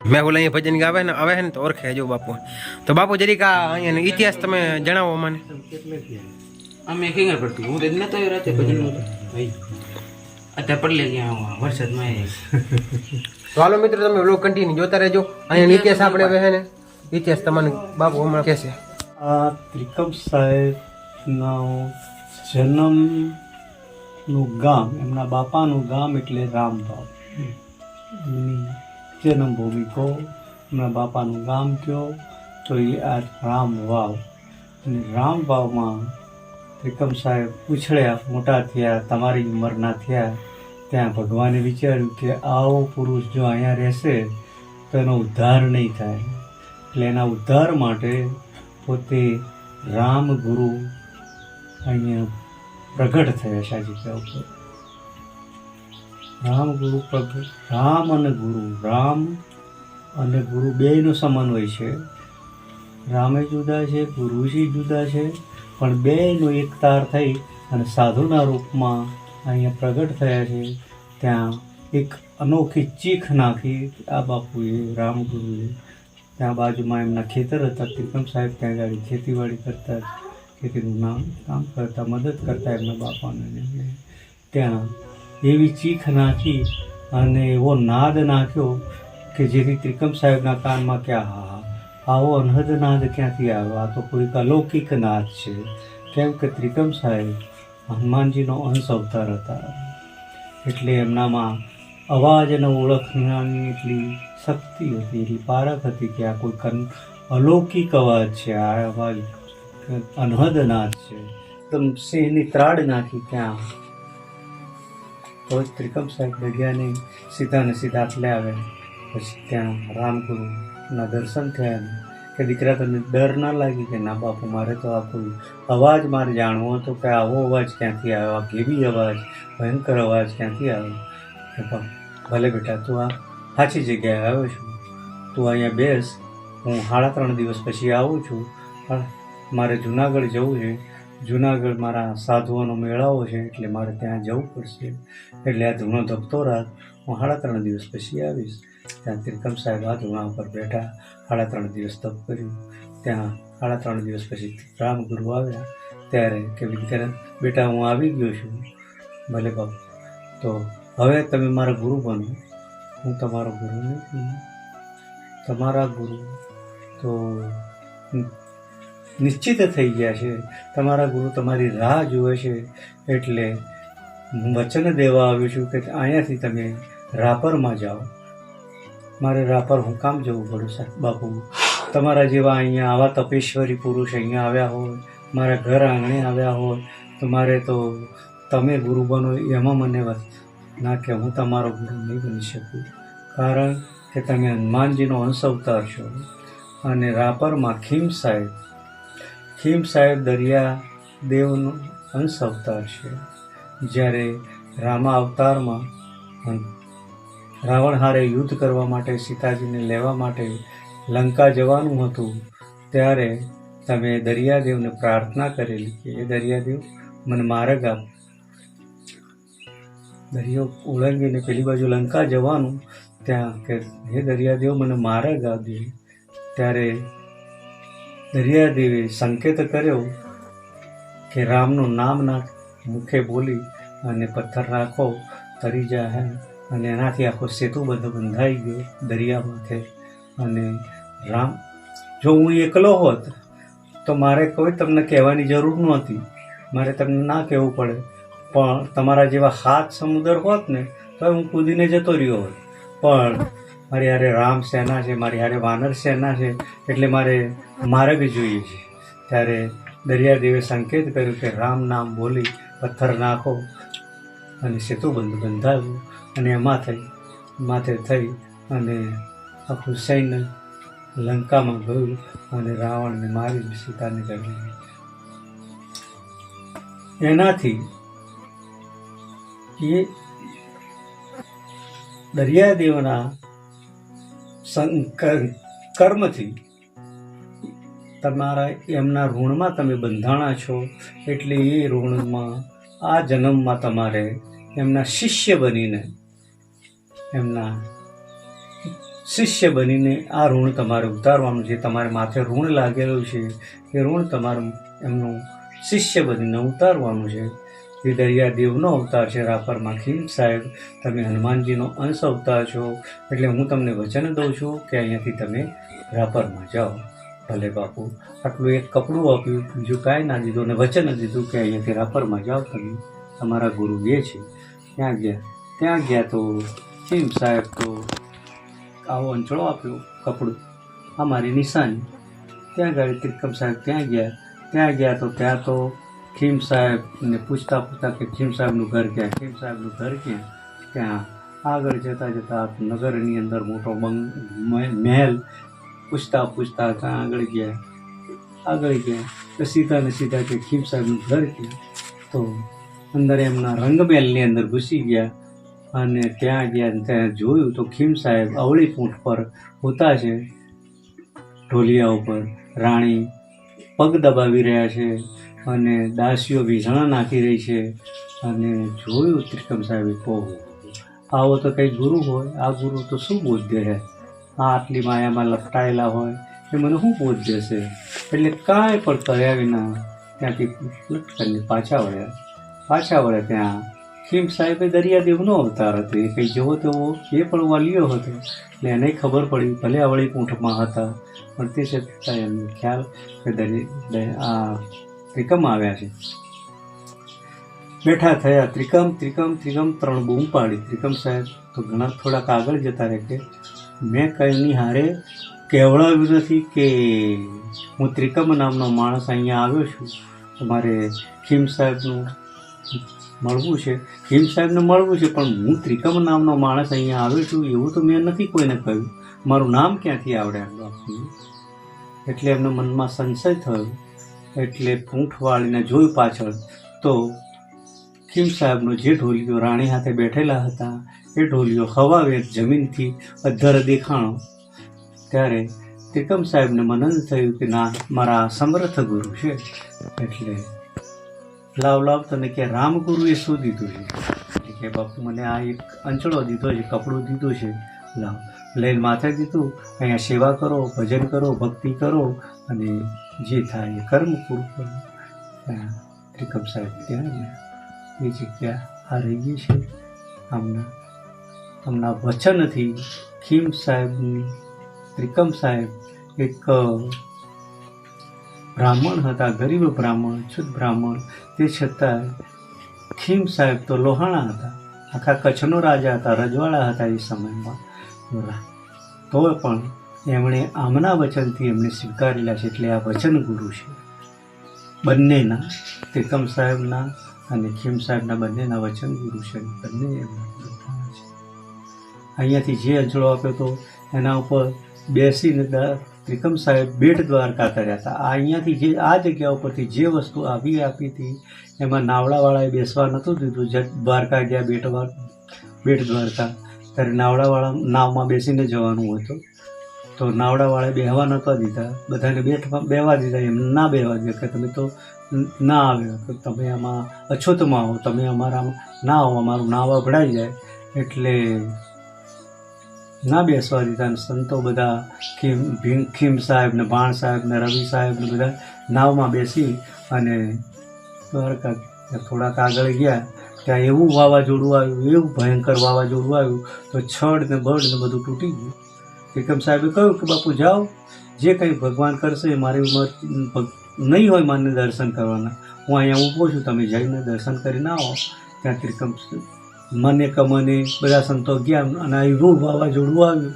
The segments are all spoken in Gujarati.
મેહુલ અહીંયા ભજન ગાવે ને આવે ને તો ઓળખે જો બાપુ. તો બાપુ જરીક આ અહીંયા ઇતિહાસ તમે જણાવો મને. અમે ખીંગર પડતી હું તો નતો રાતે ભજનમાં ભાઈ અત્યારે પડલે ગયા વરસાદમાં તો હાલો મિત્રો તમે વ્લોગ કન્ટિન્યુ જોતા રહેજો. અહીંયા ઇતિહાસ આપણે ને ઇતિહાસ તમને બાપુ હમણાં કહેશે. આ ત્રિકમ સાહેબનો જન્મનું ગામ એમના બાપાનું ગામ એટલે એમની જન્મભૂમિ કહો એમના બાપાનું ગામ કહો તો એ આ રામવાવ અને રામવાવમાં ત્રિકમ સાહેબ પૂછડ્યા મોટા થયા, તમારી ઉંમરના થયા. ત્યાં ભગવાને વિચાર્યું કે આવો પુરુષ જો અહીંયા રહેશે, તો એનો ઉદ્ધાર નહીં થાય. એટલે એના ઉદ્ધાર માટે પોતે રામ ગુરુ અહીંયા પ્રગટ થયા શાજી ઉપર. રામ ગુરુ પ્રગટ રામ અને ગુરુ, રામ અને ગુરુ બેયનો હોય છે. રામે જુદા છે, ગુરુજી જુદા છે, પણ બેયનો એક તાર થઈ અને સાધુના રૂપમાં અહીંયા પ્રગટ થયા છે. ત્યાં એક અનોખી ચીખ નાખી આ બાપુએ રામગુરુએ ત્યાં બાજુમાં એમના ખેતર હતા ત્રિકમ સાહેબ ત્યાં ગાડી ખેતીવાડી કરતા ખેતીનું નામ કામ કરતા, મદદ કરતા એમના બાપાને. ત્યાં એવી ચીખ નાખી અને એવો નાદ નાખ્યો કે જેથી ત્રિકમ સાહેબના કાનમાં કે હા આવો અનહદ નાદ ક્યાંથી આવ્યો? આ તો કોઈક અલૌકિક નાદ છે. કેમ કે ત્રિકમ સાહેબ હનુમાનજીનો અંશ અવતાર હતા. એટલે એમનામાં અવાજ અને ઓળખનારની એટલી શક્તિ હતી, એટલી પારખ હતી કે આ કોઈ અલૌકિક અવાજ છે. આ અવાજ અનહદ નાદ છે. એકદમ સિંહની ત્રાડ નાખી ત્યાં તો જ ત્રિકમ સાહેબ દરિયાને સીધા ને સીધા આટલે આવે. પછી ત્યાં રામગુરુના દર્શન થયા કે દીકરા તને ડર ના લાગી કે ના બાપુ, મારે તો આ કોઈ અવાજ મારે જાણવો હતો કે આવો અવાજ ક્યાંથી આવ્યો, આ કેવી અવાજ, ભયંકર અવાજ ક્યાંથી આવ્યો? કે ભલે બેટા, તું આ સાચી જગ્યાએ આવ્યો છું. તું અહીંયા બેસ, હું સાડા ત્રણ દિવસ પછી આવું છું મારે જુનાગઢ જવું છે. જુનાગઢ મારા સાધુઓનો મેળાવો છે, એટલે મારે ત્યાં જવું પડશે. એટલે આ ધૂણો ધપતો રાત, હું સાડા ત્રણ દિવસ પછી આવીશ. ત્યાં ત્રિકમ સાહેબ આ ધૂણા ઉપર બેઠા, સાડા ત્રણ દિવસ તપ કર્યું. ત્યાં સાડા ત્રણ દિવસ પછી રામગુરુ આવ્યા. ત્યારે કે વિદ્યા બેટા, હું આવી ગયો છું. ભલે બાપ. તો હવે તમે મારા ગુરુ બનો. હું તમારો ગુરુ નથી. તમારા ગુરુ? તો નિશ્ચિત થઈ ગયા છે. તમારા ગુરુ તમારી રાહ જુએ છે. એટલે હું વચન દેવા આવ્યો છું કે અહીંયાથી તમે રાપરમાં જાઓ. મારે રાપર હું કામ જવું પડ્યું બાપુ. તમારા જેવા અહીંયા આવા તપેશ્વરી પુરુષ અહીંયા આવ્યા હોય, મારા ઘર આંગણે આવ્યા હોય, તો મારે તો તમે ગુરુ બનો એમાં મને ના કે હું તમારો ગુરુ નહીં બની શકું. કારણ કે તમે હનુમાનજીનો અંશ અવતાર છો અને રાપરમાં ખીમ સાહેબ ખીમ સાહેબ દરિયા દેવનો અંશ અવતાર છે. જ્યારે રામા અવતારમાં રાવણ હારે યુદ્ધ કરવા માટે સીતાજીને લેવા માટે લંકા જવાનું હતું, ત્યારે તમે દરિયાદેવને પ્રાર્થના કરેલી કે એ દરિયાદેવ મને માર્ગ આપ. દરિયો ઓળંગીને પેલી બાજુ લંકા જવાનું, ત્યાં કે, હે દરિયાદેવ મને માર્ગ આપજે. ત્યારે દરિયાદેવે સંકેત કર્યો કે રામનું નામ ના મુખે બોલી અને પથ્થર રાખો, તરી જાય અને એનાથી આખો સેતુ બધો બંધાઈ ગયો દરિયા માથે. અને રામ, જો હું એકલો હોત, તો મારે કોઈ તમને કહેવાની જરૂર નહોતી. મારે તમને ના કહેવું પડે. પણ તમારા જેવા હાથ સમુદર હોત ને, તો હું કૂદીને જતો રહ્યો હોત. પણ મારી હારે રામ સેના છે, મારી હારે વાનર સેના છે, એટલે મારે માર્ગ જોઈએ છે. ત્યારે દરિયાદેવે સંકેત કર્યું કે રામ નામ બોલી પથ્થર નાખો અને સેતુબંધ બંધાવ્યું અને એમાં થઈ, માથે થઈ અને આખું સૈન્ય લંકામાં ગયું અને રાવણને મારી સીતાને કરી એનાથી એ દરિયાદેવના કર્મથી. તમારા એમના ઋણમાં તમે બંધાણા છો, એટલે એ ઋણમાં, આ જન્મમાં તમારે એમના શિષ્ય બનીને, એમના શિષ્ય બનીને આ ઋણ તમારે ઉતારવાનું છે. તમારે માથે ઋણ લાગેલું છે. એ ઋણ તમારું એમનું શિષ્ય બનીને ઉતારવાનું છે. એ દરિયાદેવનો અવતાર છે, રાપરમાં ખીમ સાહેબ, તમે હનુમાનજીનો અંશ અવતાર છો, એટલે હું તમને વચન દઉં છું કે અહીંયાથી તમે રાપરમાં જાઓ. ભલે બાપુ, આટલું એક કપડું આપ્યું, બીજું કાંઈ ના દીધું અને વચન દીધું કે અહીંયાથી રાપરમાં જાઓ તમે. તમારા ગુરુ એ છે. ત્યાં ગયા ત્યાં ગયા તો ખીમ સાહેબ તો આવો અંચળો આપ્યો કપડું. આ મારી નિશાની. ત્યાં ગયા ત્રિકમ સાહેબ ત્યાં ગયા ત્યાં ગયા તો ત્યાં તો ખીમ સાહેબને પૂછતા પૂછતા કે ખીમ સાહેબનું ઘર ક્યાં? ખીમ સાહેબનું ઘર ક્યાં? ત્યાં આગળ જતાં જતાં નગરની અંદર મોટો બંગ મહેલ પૂછતા પૂછતા ત્યાં આગળ ગયા. આગળ ગયા તો સીધા સીધા કે ખીમ સાહેબનું ઘર ક્યાં? તો અંદર એમના રંગમહેલની અંદર ઘૂસી ગયા અને ત્યાં ગયા ત્યાં જોયું તો ખીમ સાહેબ અવળી પૂંઠ પર હોતા છે. ઢોલિયા ઉપર રાણી પગ દબાવી રહ્યા છે. અને દાસીઓ વીઝણા નાખી રહી છે અને જોયું ત્રિકમ સાહેબે કહું, આવો તો કંઈ ગુરુ હોય, આ ગુરુ તો શું બોધ્ય છે આ આટલી માયામાં લપટાયેલા હોય એ મને શું બોધ્ય છે? એટલે કાંઈ પણ કર્યા વિના ત્યાંથી લટકને પાછા વળ્યા. પાછા વળ્યા ત્યાં ખીમ સાહેબે દરિયાદેવનો અવતાર હતો. એ કંઈ જેવો તેવો એ પણ વાલીઓ હતો. એટલે એને ખબર પડી, ભલે અવળી પૂંઠમાં હતા, પણ તે છતાં એમને ખ્યાલ કે દરિયા આ ત્રિકમ આવ્યા છે. બેઠા થયા. ત્રિકમ ત્રિકમ ત્રિકમ, ત્રણ બૂમ પાડી. ત્રિકમ સાહેબ તો ઘણા થોડાક આગળ જતા રહે કે મેં કંઈની હારે કહેવડાવ્યું નથી કે હું ત્રિકમ નામનો માણસ અહીંયા આવ્યો છું. તમારે ખીમ સાહેબનું મળવું છે. ખીમ સાહેબને મળવું છે, પણ હું ત્રિકમ નામનો માણસ અહીંયા આવ્યો છું એવું તો મેં નથી કોઈને કહ્યું. મારું નામ ક્યાંથી આવડે? એટલે એમના મનમાં સંશય થયો. એટલે પૂંઠ વાળીને જોયું પાછળ, તો કિમ સાહેબનો જે ઢોલિયો રાણી હાથે બેઠેલા હતા, એ ઢોલિયો હવાવે જમીનથી અધ્ધર દેખાણો. ત્યારે ત્રિકમ સાહેબને મનન થયું કે ના, મારા સમર્થ ગુરુ છે. એટલે લાવ લાવ તને કે રામગુરુએ શું દીધું છે. કે બાપુ, મને આ એક અંચળો દીધો છે, કપડું દીધું છે. લાવ. લઈને માથે દીધું અહીંયા સેવા કરો, ભજન કરો, ભક્તિ કરો અને જે થાય એ કર્મ પૂરું કરવું ત્રિકમ સાહેબ ત્યાં ને એ જગ્યા આ રહી છે. આમના આમના વચનથી ખીમ સાહેબની, ત્રિકમ સાહેબ એક બ્રાહ્મણ હતા, ગરીબ બ્રાહ્મણ શુદ્ધ બ્રાહ્મણ. તે છતાં ખીમ સાહેબ તો લોહાણા હતા. આખા કચ્છનો રાજા હતા, રજવાડા હતા એ સમયમાં. તો પણ એમણે આમના વચનથી એમણે સ્વીકારેલા છે એટલે આ વચન ગુરુ છે. બંનેના, ત્રિકમ સાહેબના અને ખીમ સાહેબના બંનેના વચન ગુરુ છે બંને છે. અહીંયાથી જે અજળો આપ્યો હતો એના ઉપર બેસીને ત્રિકમ સાહેબ બેટ દ્વારકા કર્યા હતા. આ અહીંયાથી જે, આ જગ્યા ઉપરથી જે વસ્તુ આવી આપી હતી, એમાં નાવડાવાળાએ બેસવા નહોતું દીધું. જ દ્વારકા ગયા બેટ બેટ દ્વારકા, ત્યારે નાવડાવાળા નાવમાં બેસીને જવાનું હતું. તો નાવડાવાળાએ બેહવા નહોતા દીધા. બધાને બેઠવા બેહવા દીધા. એમ ના બેહવા દે કે તમે તો ના આવ્યો. તમે આમાં અછૂતમાં આવો તમે અમારામાં ના આવો અમારું નાવ અભડાઈ જાય. એટલે ના બેસવા દીધા સંતો બધા ખીમ, ભીમ, ખીમ સાહેબ ને ભાણ સાહેબ ને રવિ સાહેબ ને બધા નાવમાં બેસી અને દ્વારકા થોડાક આગળ ગયા. ત્યાં એવું વાવાઝોડું આવ્યું, એવું ભયંકર વાવાઝોડું આવ્યું. તો છડ ને બળ ને બધું તૂટી ગયું. એકમ સાહેબે કહ્યું કે, બાપુ, જાઓ. જે કંઈ ભગવાન કરશે મારી ઉંમર નહીં હોય માને દર્શન કરવાના. હું અહીંયા ઊભો છું, તમે જઈને દર્શન કરીને આવો. ત્યાં ત્રિકમ મને કમને બધા સંતો ગયા અને એવું વાવાઝોડું આવ્યું.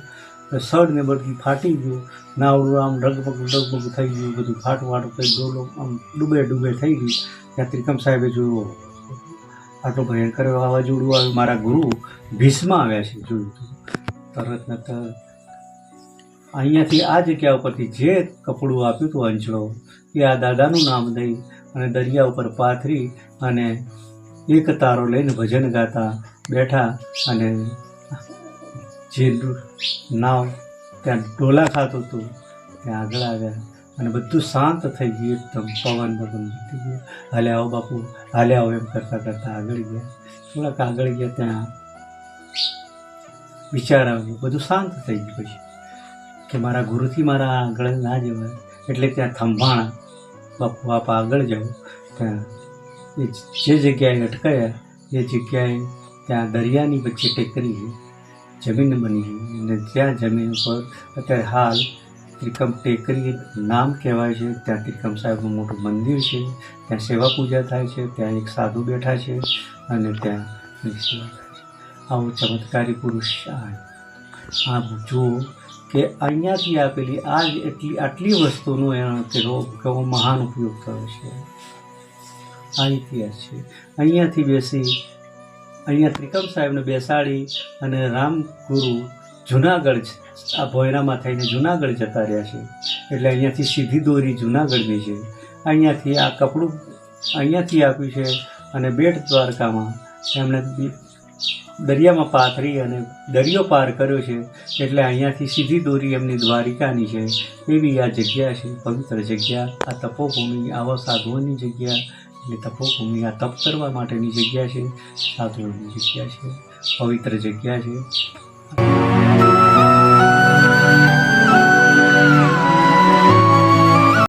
સડ ને બધું ફાટી ગયું. નાવડું આમ ઢગમગ ઢગમગ થઈ ગયું. બધું ફાટું વાટ થઈ ડોલો આમ ડૂબે ડૂબે થઈ ગયું. ત્યાં ત્રિકમ સાહેબે જોયું, આટલું ભયંકર વાવાઝોડું આવ્યું. મારા ગુરુ ભીષ્મ આવ્યા છે. જોયું તરત ને તરત અહીંયાથી આ જગ્યા ઉપરથી જે કપડું આપ્યું હતું અંચળો એ આ દાદાનું નામ દઈ અને દરિયા ઉપર પાથરી અને એક તારો લઈને ભજન ગાતા બેઠા અને જે નાવ ત્યાં ડોલા ખાતું હતું ત્યાં આગળ આવ્યા અને બધું શાંત થઈ ગયું એકદમ પવન પવન થઈ ગયું. હાલે આવો બાપુ હાલે આવો એમ કરતાં કરતાં આગળ ગયા. થોડાક આગળ ગયા ત્યાં વિચાર આવ્યો બધું શાંત થઈ ગયું પછી. કે મારા ગુરુથી મારા આગળ ના જવાય. એટલે ત્યાં થંભાણા બાપુ આપ આગળ જાઓ. ત્યાં એ જે જગ્યાએ અટકાયા એ જગ્યાએ ત્યાં દરિયાની વચ્ચે ટેકરી છે. જમીન બની અને ત્યાં જમીન ઉપર અત્યારે હાલ ત્રિકમ ટેકરી નામ કહેવાય છે. ત્યાં ત્રિકમ સાહેબનું મોટું મંદિર છે. ત્યાં સેવા પૂજા થાય છે. ત્યાં એક સાધુ બેઠા છે અને ત્યાં સેવા થાય છે. આવો ચમત્કારી પુરુષ આ. જુઓ કે અહીંયાથી આપેલી આ જ એટલી, આટલી વસ્તુનો એનો કેવો કેવો મહાન ઉપયોગ થયો છે. આ ઇતિહાસ છે. અહીંયાથી બેસી, અહીંયા ત્રિકમ સાહેબને બેસાડી અને રામગુરુ જુનાગઢ આ ભોયરામાં થઈને જુનાગઢ જતા રહ્યા છે. એટલે અહીંયાથી સીધી દોરી જુનાગઢની છે. અહીંયાથી આ કપડું, અહીંયાથી આપ્યું છે અને બેટ દ્વારકામાં એમણે દરિયામાં પાથરી અને દરિયો પાર કર્યો છે, એટલે અહીંયાથી સીધી દોરી એમની દ્વારિકાની છે. એવી આ જગ્યા છે, પવિત્ર જગ્યા. આ તપોભૂમિ, આવા સાધુઓની જગ્યા એટલે તપોભૂમિ આ તપ કરવા માટેની જગ્યા છે, સાધુઓની જગ્યા છે, પવિત્ર જગ્યા છે.